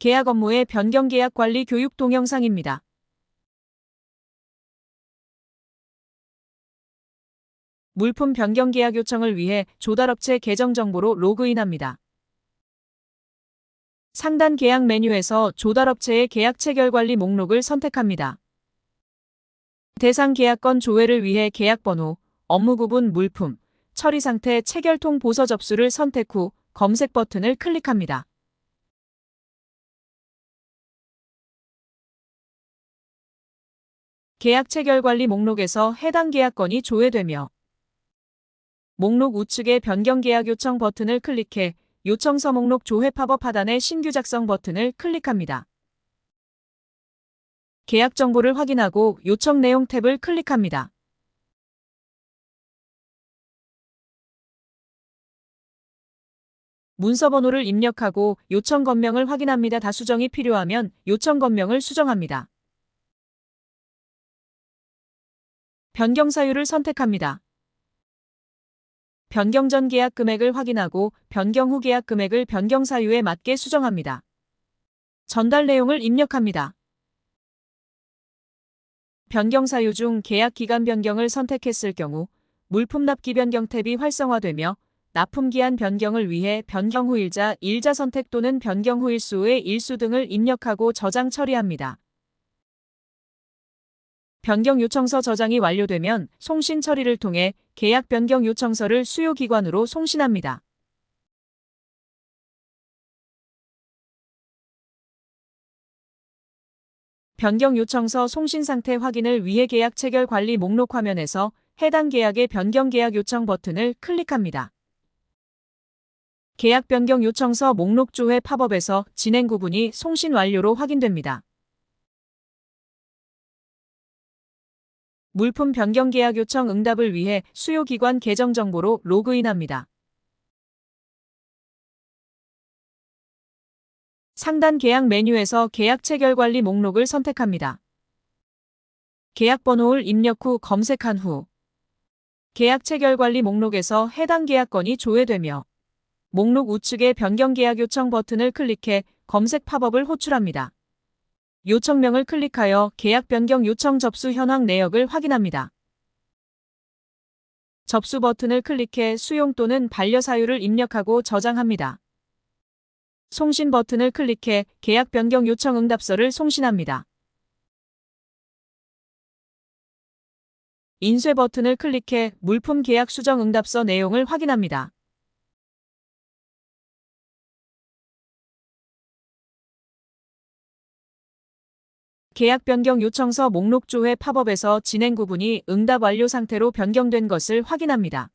계약 업무의 변경 계약 관리 교육 동영상입니다. 물품 변경 계약 요청을 위해 조달업체 계정 정보로 로그인합니다. 상단 계약 메뉴에서 조달업체의 계약 체결 관리 목록을 선택합니다. 대상 계약건 조회를 위해 계약 번호, 업무 구분 물품, 처리 상태 체결통 보서 접수를 선택 후 검색 버튼을 클릭합니다. 계약 체결 관리 목록에서 해당 계약건이 조회되며 목록 우측의 변경 계약 요청 버튼을 클릭해 요청서 목록 조회 팝업 하단의 신규 작성 버튼을 클릭합니다. 계약 정보를 확인하고 요청 내용 탭을 클릭합니다. 문서 번호를 입력하고 요청 건명을 확인합니다. 다수정이 필요하면 요청 건명을 수정합니다. 변경 사유를 선택합니다. 변경 전 계약 금액을 확인하고 변경 후 계약 금액을 변경 사유에 맞게 수정합니다. 전달 내용을 입력합니다. 변경 사유 중 계약 기간 변경을 선택했을 경우 물품 납기 변경 탭이 활성화되며 납품 기한 변경을 위해 변경 후 일자, 일자 선택 또는 변경 후 일수의 일수 등을 입력하고 저장 처리합니다. 변경 요청서 저장이 완료되면 송신 처리를 통해 계약 변경 요청서를 수요 기관으로 송신합니다. 변경 요청서 송신 상태 확인을 위해 계약 체결 관리 목록 화면에서 해당 계약의 변경 계약 요청 버튼을 클릭합니다. 계약 변경 요청서 목록 조회 팝업에서 진행 구분이 송신 완료로 확인됩니다. 물품 변경 계약 요청 응답을 위해 수요 기관 계정 정보로 로그인합니다. 상단 계약 메뉴에서 계약 체결 관리 목록을 선택합니다. 계약 번호를 입력 후 검색한 후 계약 체결 관리 목록에서 해당 계약건이 조회되며 목록 우측의 변경 계약 요청 버튼을 클릭해 검색 팝업을 호출합니다. 요청명을 클릭하여 계약 변경 요청 접수 현황 내역을 확인합니다. 접수 버튼을 클릭해 수용 또는 반려 사유를 입력하고 저장합니다. 송신 버튼을 클릭해 계약 변경 요청 응답서를 송신합니다. 인쇄 버튼을 클릭해 물품 계약 수정 응답서 내용을 확인합니다. 계약 변경 요청서 목록 조회 팝업에서 진행 구분이 응답 완료 상태로 변경된 것을 확인합니다.